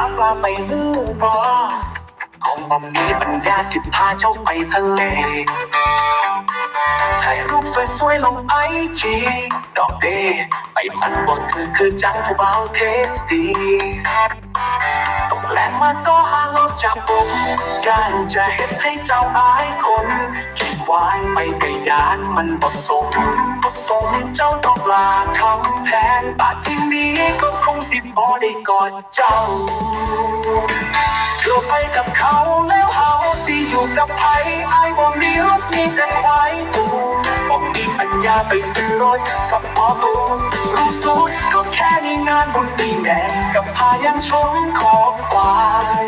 กับน้ำปลาไปลือรอคงบ่มีปัญญาสิพาเจ้าไปทะเล ถ่ายรูปสวยๆลงไอจีดอกเดไปมันบอกเธอคือจังผู้เบาเทสดีตก แรงมาก็หาเราจับปุ๊บย่านจะเห็นให้เจ้าอายคนคิดวายไปไกยานมันบ่สมบ่สมเจ้าต้องลาคำแพงบาดที่นี้ก็คงสิบ่ได้กอดเจ้าเธอไปกับเขาแล้วเฮาสิอยู่กับไผไอ้ายบ่มีรถมีแต่ควายตูบ่มีปัญญาไปซื้อรถสับปอตูรู้สุดก็ ค่ในงานบุญปีแดงกับพายังชมขอควาย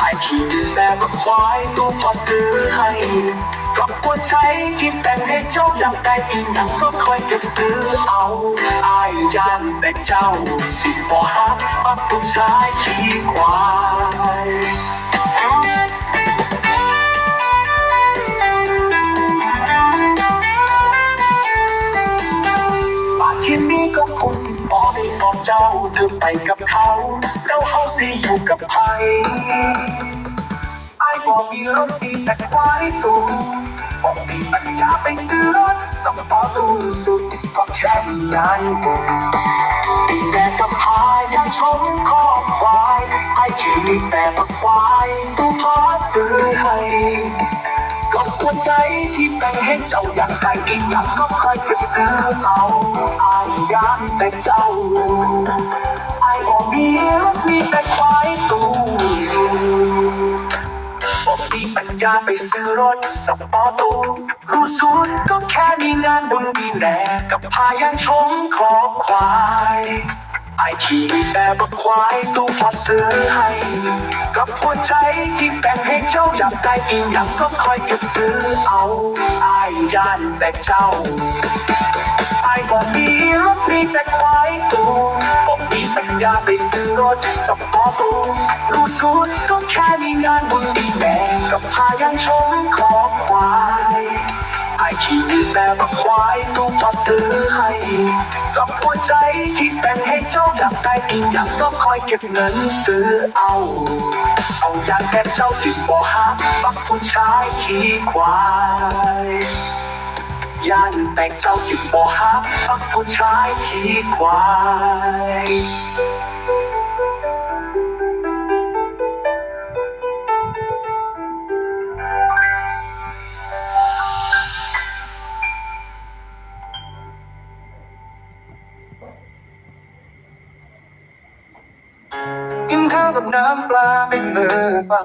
ไอ้ขี่แบบควายตูพอซื้อให้กับหัวใจที่แต่งให้เจ้าอยากได้อีกองก็คอยเก็บซื้อเอาไอ้ายยันแต่เจ้าสิบ่ฮักปักผู้ชายขี่ควาย เจ้าเธอไปกับเขา แล้วเขาสิอยู่กับใครไอ้บอกมีรถดีแต่ควายตูบอกมีปัญญาไปซื้อรถสมปอตูสุดก็แค่ยานบุมีแต่กับพายยังชมคอควายไอ้ขี่มีแต่กับควายตูพอซื้อให้ ก็หัวใจที่แต่งให้เจ้าอยากได้อีกอยางก็ค่อยไปซื้อเอาอายยานแต่เจ้าอายบอกมีรถมีแต่ควายตูบอกมีปัญญาไปซื้อรถสปอร์ตูรู้สุดก็แค่มีงานบุญดีแน่กับพายังชมขอควาย ไอขี่แต่บักควายตู้พอซื้อให้ กับหัวใจที่แบ่งให้เจ้าอยากได้อีกอย่างก็คอยเก็บซื้อเอาไอ้ย่านแต่เจ้าไอ้บอกมีรถมีแต่ควายตู้บอกมีปัญญาไปซื้อรถสปอร์ตูรู้สุดก็แค่มีงานบุญดีแบ่งกับพายังชมของควาย แต่บักควายตู้พอซื้อให้กับหัวใจที่แต่งให้เจ้าอยากได้อีกอย่างก็คอยเก็บเงินซื้อเอา เอาอย่างแต่เจ้าสิบ่ฮักบักผู้ชายขี่ควายย่านแต่งเจ้าสิบ่ฮักบักผู้ชายขี่ควาย กินข้าวกับน้ำปลาเป็นมือปัง